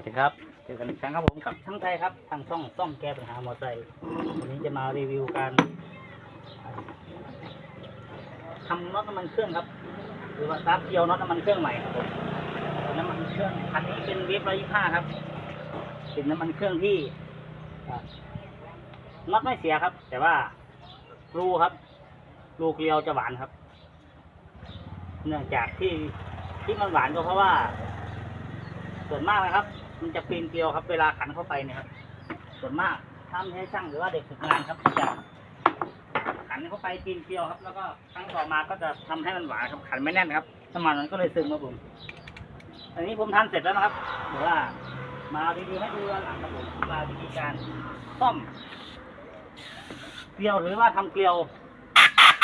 วัสดีครับ เจอกันอีกครั้งครับผมกับช่างไทยครับ ทางช่องซ่อมแก้ปัญหามอเตอร์ไซค์วันนี้จะมารีวิวการทำน็อตน้ำมันเครื่องครับ หรือว่าซับเกียวน็อตน้ำมันเครื่องใหม่ครับผมน้ำมันเครื่องคันนี้เป็นเวฟร้อยยี่ห้าครับ เป็นน้ำมันเครื่องที่น็อตไม่เสียครับ แต่ว่ารูครับ รูเกลียวจะหวานครับ เนื่องจากที่ที่มันหวานก็เพราะว่าส่วนมากนะครับ มันจะปีนเกลียวครับ เวลาขันเข้าไปเนี่ยครับ ส่วนมากถ้าไม่ให้ช่างหรือว่าเด็กฝึกงานครับจะขันเข้าไปปีนเกลียวครับ แล้วก็ครั้งต่อมาก็จะทำให้มันหวานครับขันไม่แน่นครับน้ำมันมันก็เลยซึมครับผม อันนี้ผมทำเสร็จแล้วนะครับหรือว่า มารีวิวให้ดูหลังครับผมมาวิธีการซ่อม เกลียวหรือว่าทำเกลียว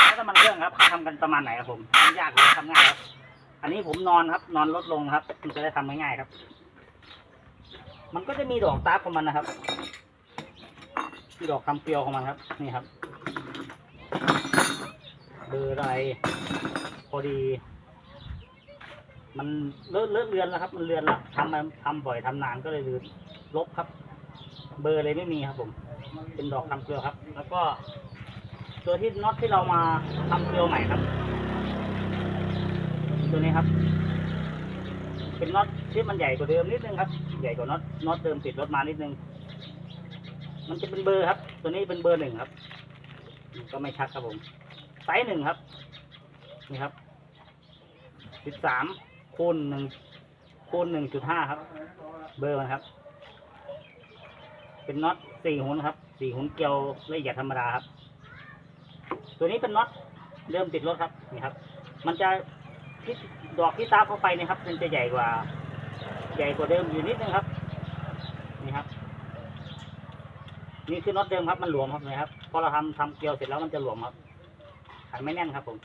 แล้วน้ำมันเครื่องครับทำกันประมาณไหนครับผมยากหรือทำง่ายครับ อันนี้ผมนอนครับ นอนลดลงครับมันจะได้ทำง่ายๆครับ มันก็จะมีดอกตาของมันนะครับมีดอกคำเกลียวของมันครับ นี่ครับเบอร์อะไรพอดี มันเลอะเลอะเลือนแล้วครับ มันเลือนแล้วทำมาทำบ่อยทำนานก็เลยลืมลบครับ เบอร์เลยไม่มีครับผม เป็นดอกคำเกลียวครับ แล้วก็ ตัวที่น็อตที่เรามาทำเกลียวใหม่ครับ ตัวนี้ครับ เป็นน็อตที่มันใหญ่กว่าเดิมนิดนึงครับ ใหญ่กว่าน็อตน็อตเดิมติดรถมานิดนึง มันจะเป็นเบอร์ครับ ตัวนี้เป็นเบอร์หนึ่งครับ ก็ไม่ชัดครับผม ไซส์หนึ่งครับ นี่ครับสิบสามคูณหนึ่งคูณหนึ่งจุดห้าครับ เบอร์มันครับ เป็นน็อตสี่หุนครับ สี่หุนเกลียวละเอียดธรรมดาครับ ตัวนี้เป็นน็อตเดิมติดรถครับ นี่ครับ มันจะ ที่ดอกที่ตาเข้าไปเนี่ยครับ มันจะใหญ่กว่า ใหญ่กว่าเดิมอยู่นิดนึงครับ นี่ครับ นี่คือน็อตเดิมครับ มันหลวมครับนะครับ พอเราทำทำเกลียวเสร็จแล้วมันจะหลวมครับขันไม่แน่นครับผม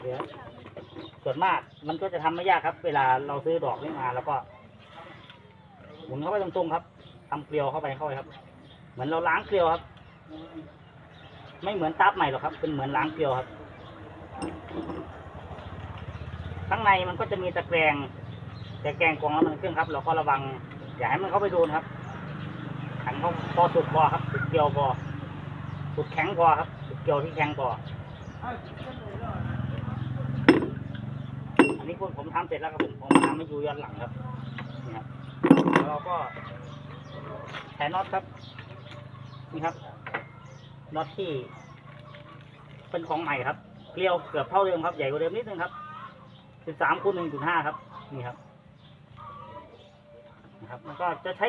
เดี๋ยวส่วนมากมันก็จะทำไม่ยากครับ เวลาเราซื้อดอกนี้มา แล้วก็หมุนเข้าไปตรงๆครับทำเกลียวเข้าไปเข้าไปครับ เหมือนเราล้างเกลียวครับ ไม่เหมือนตับใหม่หรอกครับ เป็นเหมือนล้างเกลียวครับ ข้างในมันก็จะมีตะแกรงตะแกรงกรองแล้วมันเครื่องครับ เราก็ระวัง อย่าให้มันเข้าไปโดนครับขันเขาพอสุดพอครับสุดเกลียวพอสุดแข็งพอครับสุดเกลียวที่แข็งพออันนี้คุณผมทำเสร็จแล้วครับผมผมทำให้ดูย้อนหลังครับนี่ครับแล้วเราก็แถน็อตครับนี่ครับน็อตที่เป็นของใหม่ครับเกลียวเกือบเท่าเดิมครับใหญ่กว่าเดิมนิดนึงครับ สิบสามคูณหนึ่งจุดห้าครับ นี่ครับนะครับมันก็จะใช้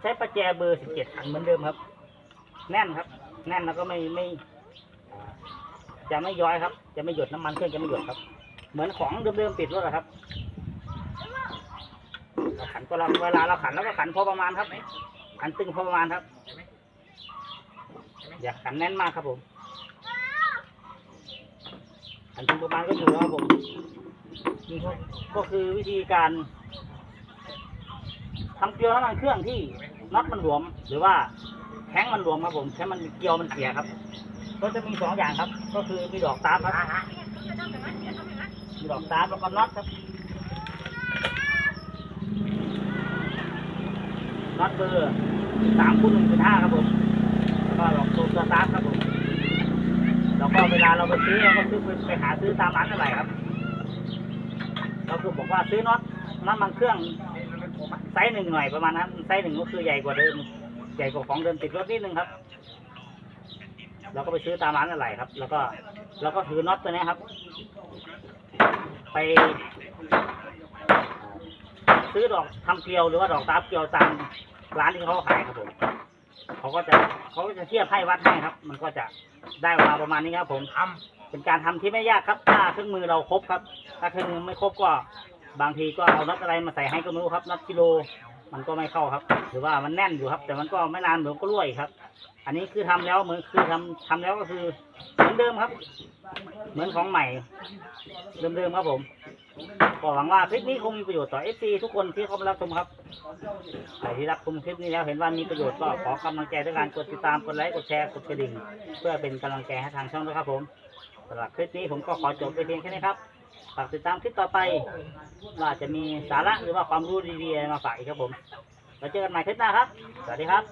ใช้ประแจเบอร์สิบเจ็ดขันเหมือนเดิมครับ แน่นครับ แน่นแล้วก็ไม่ไม่ จะไม่ย้อยครับ จะไม่หยดน้ำมันเครื่องจะไม่หยดครับ เหมือนของเดิมๆติดรถอะครับเราขันก็เราเวลาเราขันแล้วก็ขันพอประมาณครับขันตึงพอประมาณครับ อย่าขันแน่นมากครับผม ขันตึงประมาณก็อยู่แล้วครับผมนี่ก็ก็คือวิธีการทำเกลียวน้ำมันเครื่องที่น็อตมันหลวม หรือว่าแข้งมันหลวมครับผมแข้งมันเกลียวมันเสียครับ ก็จะมีสองอย่างครับ ก็คือมีดอกตาร์ครับมีดอกตาร์แล้วก็น็อตครับน็อตเบอร์สามคูณหนึ่งจุดห้าครับผมแล้วก็ดอกตัวตัวตาร์ฟครับผมแล้วก็ เราไปซื้อเราก็ซื้อไปไปหาซื้อตามร้านอะไรครับ เราคือบอกว่าซื้อน็อตน้ำมันเครื่องไซส์หนึ่งหน่อยประมาณนั้นไซส์หนึ่งก็คือใหญ่กว่าเดิมใหญ่กว่าของเดิมติดรถนิดนึงครับ เราก็ไปซื้อตามร้านอะไรครับ แล้วก็เราก็ถือน็อตตัวนี้ครับ ไปซื้อดอกทำเกลียวหรือว่าดอกตาเกลียวตามร้านที่เขาขายครับผมเขาก็จะเขาก็จะเทียบให้วัดให้ครับ มันก็จะ ได้ออกมาประมาณนี้ครับ ผมทำเป็นการทำที่ไม่ยากครับ ถ้าเครื่องมือเราครบครับ ถ้าเครื่องมือไม่ครบก็ บางทีก็เอาน็อตอะไรมาใส่ให้ก็ไม่รู้ครับน็อตกิโล มันก็ไม่เข้าครับ หรือว่ามันแน่นอยู่ครับ แต่มันก็ไม่นานเหมือนก็รั่วอีกครับ อันนี้คือทำแล้วเหมือนคือทำทำแล้วก็คือเหมือนเดิมครับ เหมือนของใหม่ เดิมๆครับผม ก็หวังว่าคลิปนี้คงมีประโยชน์ต่อเอฟซีทุกคนที่เข้ามารับชมครับใครที่รับชมคลิปนี้แล้วเห็นว่ามีประโยชน์ก็ขอกำลังใจด้วยการกดติดตามกดไลค์กดแชร์กดกระดิ่ง เพื่อเป็นกำลังใจให้ทางช่องด้วยครับผมสำหรับคลิปนี้ผมก็ขอจบไปเพียงแค่นี้ครับฝากติดตามคลิปต่อไปว่าจะมีสาระหรือว่าความรู้ดีๆมาฝากอีกครับผมแล้วเจอกันใหม่คลิปหน้าครับ สวัสดีครับ